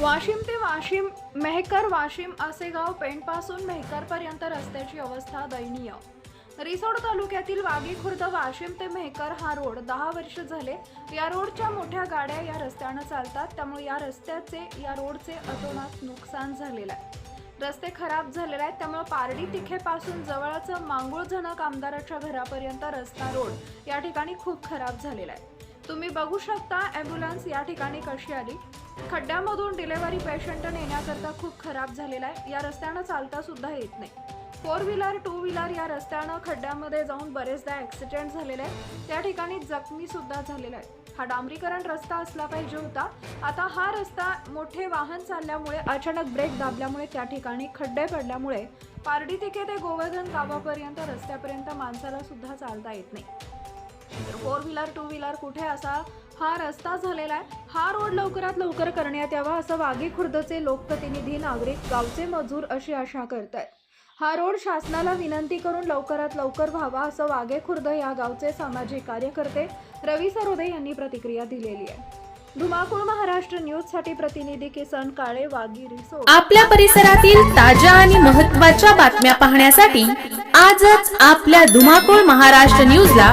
वाशिम ते वाशिम मेहकर वाशिम आसेगाव पेंटपासून मेहकरपर्यंत रस्त्याची अवस्था दयनीय. रिसोड तालुक्यातील वागी खुर्द वाशिम ते मेहकर हा रोड दहा वर्ष झाले या रोडच्या मोठ्या गाड्या या रस्त्यानं चालतात त्यामुळे या रस्त्याचे या रोडचे अतोनात नुकसान झालेलं आहे. रस्ते खराब झालेले आहेत त्यामुळे पारडी तिखेपासून जवळच मांगुळजणक आमदाराच्या घरापर्यंत रस्ता रोड या ठिकाणी खूप खराब झालेला आहे. तुम्ही बघू शकता ॲम्ब्युलन्स या ठिकाणी कशी आली? खड्ड्यामधून डिलेव्हरी पेशंट नेण्याकरता खूप खराब झालेला आहे. या रस्त्यानं चालता सुद्धा येत नाही. फोर व्हीलर टू व्हीलर या रस्त्यानं खड्ड्यामध्ये जाऊन बरेचदा ॲक्सिडेंट झालेले आहेत. त्या ठिकाणी जखमी सुद्धा झालेला आहे हा डांबरीकरण रस्ता असला पाहिजे होता. आता हा रस्ता मोठे वाहन चालल्यामुळे अचानक ब्रेक दाबल्यामुळे त्या ठिकाणी खड्डे पडल्यामुळे पारडी तिके ते गोवर्धन गावापर्यंत रस्त्यापर्यंत माणसाला सुद्धा चालता येत नाही. फोर व्हीलर टू व्हीलर कुठे असा हा रस्ता झालेला आहे. हा रोड लवकरात लवकर करण्यात यावा असं वाघी खुर्दचे लोकप्रतिनिधी नागरिक गावचे मजूर अशी आशा करत आहेत हा रोड शासनाला विनंती करून लवकरात लवकर व्हावा असं वाघे खुर्द या गावचे सामाजिक कार्यकर्ते रवी सरोदे यांनी प्रतिक्रिया दिलेली आहे. धुमाकूळ महाराष्ट्र न्यूजसाठी प्रतिनिधी किसन काळे वागी रिसोर्ट आपल्या परिसरातील ताज्या आणि महत्त्वाच्या बातम्या पाहण्यासाठी आजच आपल्या धुमाकूळ महाराष्ट्र न्यूजला